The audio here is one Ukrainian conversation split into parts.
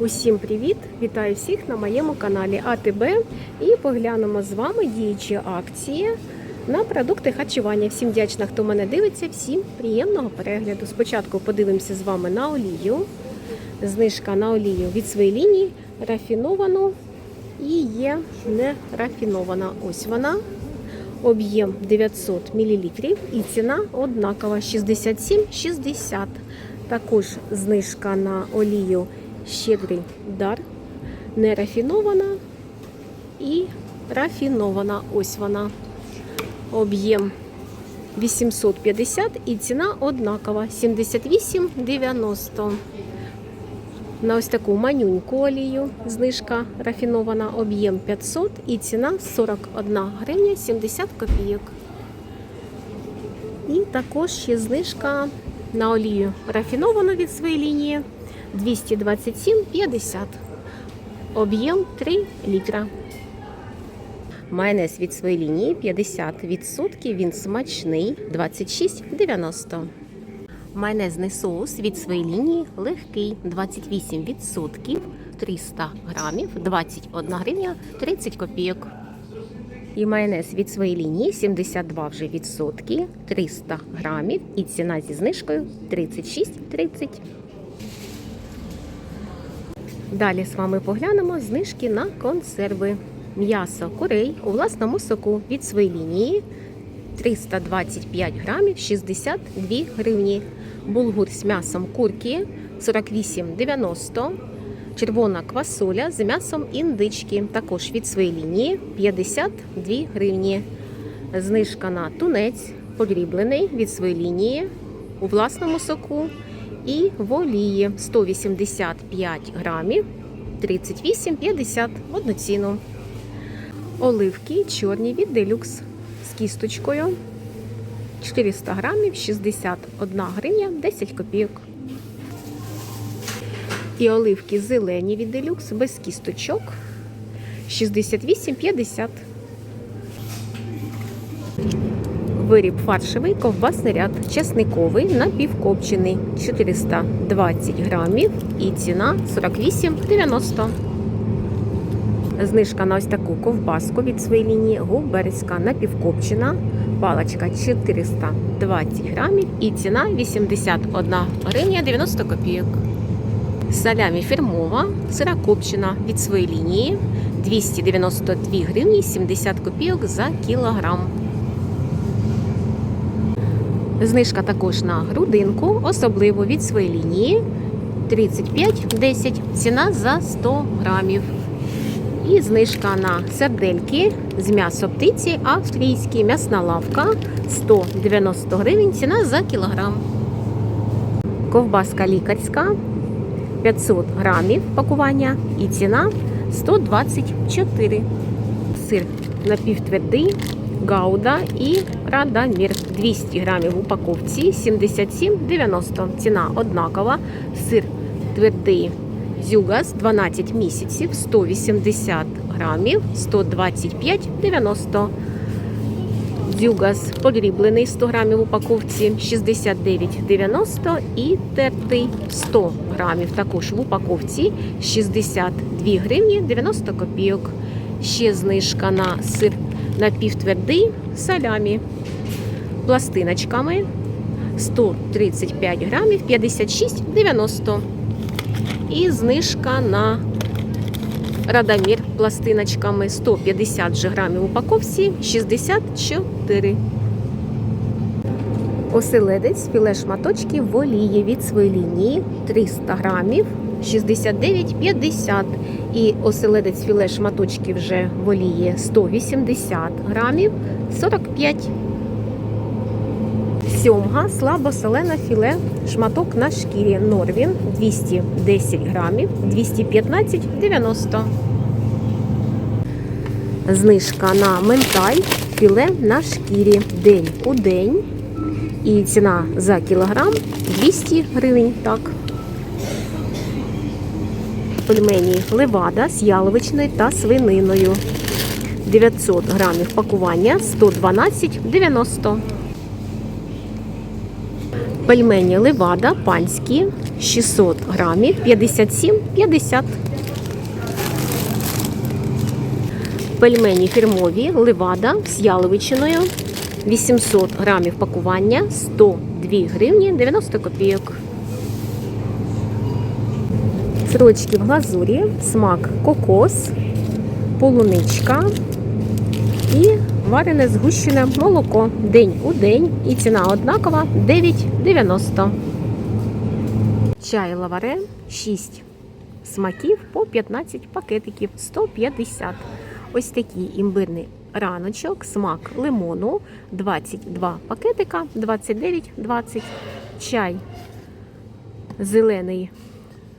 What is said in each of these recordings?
Усім привіт! Вітаю всіх на моєму каналі АТБ і поглянемо з вами діючі акції на продукти харчування. Всім вдячна, хто мене дивиться, всім приємного перегляду. Спочатку подивимося з вами на олію. Знижка на олію від своєї лінії рафіновану і є не рафінована. Ось вона. Об'єм 900 мл і ціна однакова 67,60. Також знижка на олію щедрий дар, не рафінована і рафінована. Ось вона. Об'єм 850 і ціна однакова 78,90. На ось таку манюньку олію знижка рафінована, об'єм 500 і ціна 41 гривня 70 копійок. І також є знижка на олію рафіновану від своєї лінії 227,50. Об'єм 3 літра. Майонез від своєї лінії 50%. Він смачний 26,90. Майонезний соус від своєї лінії легкий 28%, 300 грамів, 21 гривня 30 копійок. І майонез від своєї лінії 72 вже відсотки, 300 грамів і ціна зі знижкою 36,30. Далі з вами поглянемо знижки на консерви. М'ясо курей у власному соку від своєї лінії 325 грамів 62 гривні. Булгур з м'ясом курки 48,90. Червона квасоля з м'ясом індички. Також від своєї лінії 52 гривні. Знижка на тунець подріблений від своєї лінії у власному соку і в олії 185 грамів 38,50 в одну ціну. Оливки чорні від делюкс з кісточкою 400 грамів 61 гривня 10 копійок. І оливки зелені від делюкс без кісточок 68,50. Виріб фаршевий ковбасний ряд, чесниковий, напівкопчений 420 грамів і ціна 48,90. Знижка на ось таку ковбаску від своєї лінії губерська напівкопчена. Паличка 420 грамів і ціна 81 гривня 90 копійок. Салямі фірмова, сира копчена від своєї лінії 292 гривні 70 копійок за кілограм. Знижка також на грудинку, особливо від своєї лінії 35,10 ціна за 100 грамів. І знижка на сердельки з м'ясо птиці австрійські м'ясна лавка 190 гривень ціна за кілограм. Ковбаска лікарська 500 грамів пакування і ціна 124. Сир напівтвердий, гауда і радамір 200 грамів в упаковці 77,90. Ціна однакова. Сир твердий Зюгас 12 місяців 180 грамів 125,90. Дзюгас подріблений 100 грамів в упаковці 69,90 і тертий 100 грамів також в упаковці 62 гривні 90 копійок. Ще знижка на сир напівтвердий салямі пластиночками 135 грамів 56,90. І знижка на Радамір пластиночками 150 же грамів упаковці 64. Оселедець філе шматочки в олії від своєї лінії 300 грамів 69,50. І оселедець філе шматочки вже в олії 180 грамів 45. Сьомга слабосолена філе шматок на шкірі Норвін 210 грамів 215,90. Знижка на менталь філе на шкірі день у день. І ціна за кілограм 200 гривень. Так. Пельмені левада з яловичною та свининою. 900 грамів пакування 112,90. Пельмені левада панські 600 грамів 57,50. Пельмені фірмові Левада з яловичиною 800 грамів пакування 102 гривні 90 копійок. Сирочки в глазурі, смак кокос, полуничка і варене згущене молоко день у день. І ціна однакова 9,90. Чай лаваре 6 смаків по 15 пакетиків 150. Ось такий імбирний раночок, смак лимону 22 пакетика 29,20. Чай зелений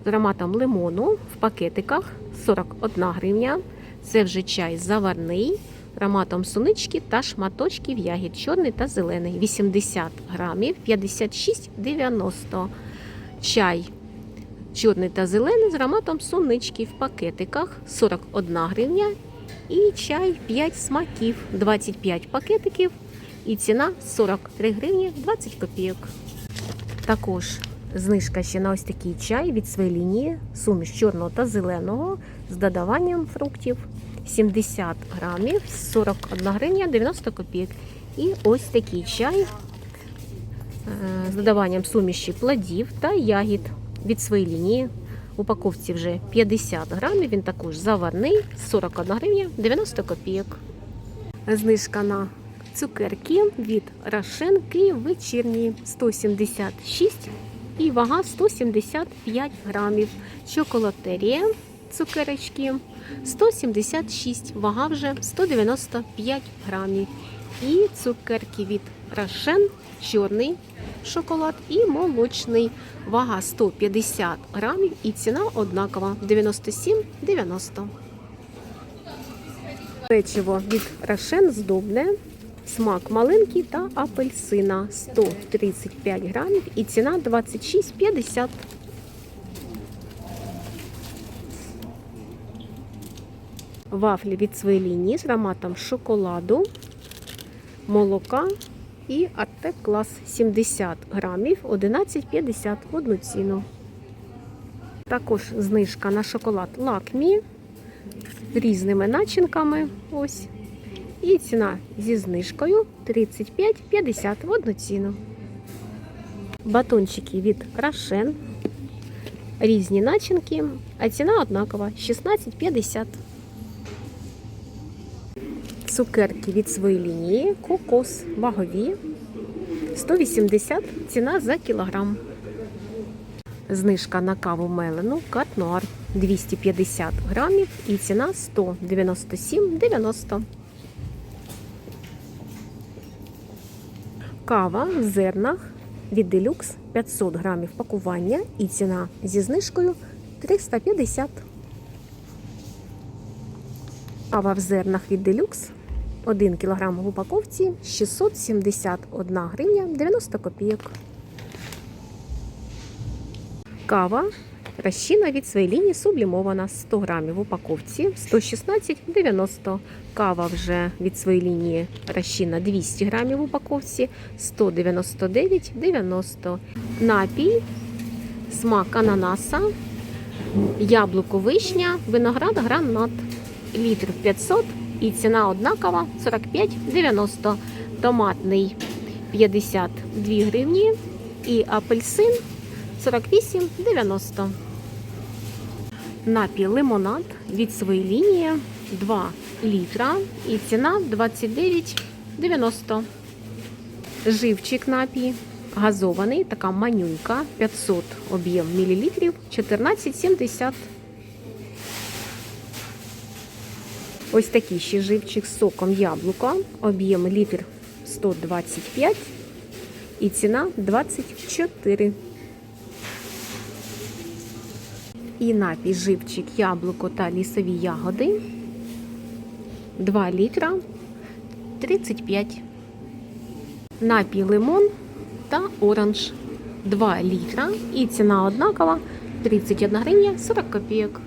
з ароматом лимону в пакетиках 41 гривня. Це вже чай заварний ароматом сунички та шматочків ягід чорний та зелений 80 грамів 56,90. Чай чорний та зелений з ароматом сунички в пакетиках 41 гривня. І чай 5 смаків 25 пакетиків. І ціна 43 гривні 20 копійок. Також знижка ще на ось такий чай від своєї лінії, суміш чорного та зеленого з додаванням фруктів 70 грамів, 41 гривня 90 копійок. І ось такий чай е, з додаванням суміші плодів та ягід від своєї лінії. В упаковці вже 50 грамів, він також заварний, 41 гривня 90 копійок. Знижка на цукерки від Рошен Київ вечірні 176 і вага 175 грамів. Чоколатерія цукерочки 176, вага вже 195 грамів. І цукерки від Рошен чорний шоколад і молочний. Вага 150 грамів і ціна однакова 97,90. Печиво від Рошен здобне. Смак малинки та апельсина 135 грамів і ціна 26,50. Вафлі від своєї лінії з ароматом шоколаду, молока і Артек клас 70 грамів 11,50 в одну ціну. Також знижка на шоколад лакмі з різними начинками. Ось. І ціна зі знижкою 35,50 в одну ціну. Батончики від Рошен. Різні начинки, а ціна однакова 16,50. Цукерки від своєї лінії, кокос вагові 180 ціна за кілограм. Знижка на каву мелену Катнуар 250 грамів і ціна 197,90. Кава в зернах від Deluxe 500 грамів пакування і ціна зі знижкою 350. Кава в зернах від Deluxe 1 кг в упаковці 671 гривня 90 копійок. Кава розчина від своєї лінії сублімована. 100 грамів в упаковці. 116,90. Кава вже від своєї лінії. Розчина 200 грамів в упаковці. 199,90. Напій, смак ананаса, яблуко вишня, виноград гранат. Літр 500 і ціна однакова 45,90. Томатний 52 гривні. І апельсин. 48,90. Напій лимонад від своєї лінії 2 літра і ціна 29,90. Живчик напій газований, така манюнька 500 об'єм мілілітрів 14,70. Ось такий ще живчик з соком яблука, об'єм літр 125 і ціна 24. І напій живчик яблуко та лісові ягоди 2 літра 35. Напій лимон та оранж 2 літра і ціна однакова 31 гривня 40 копійок.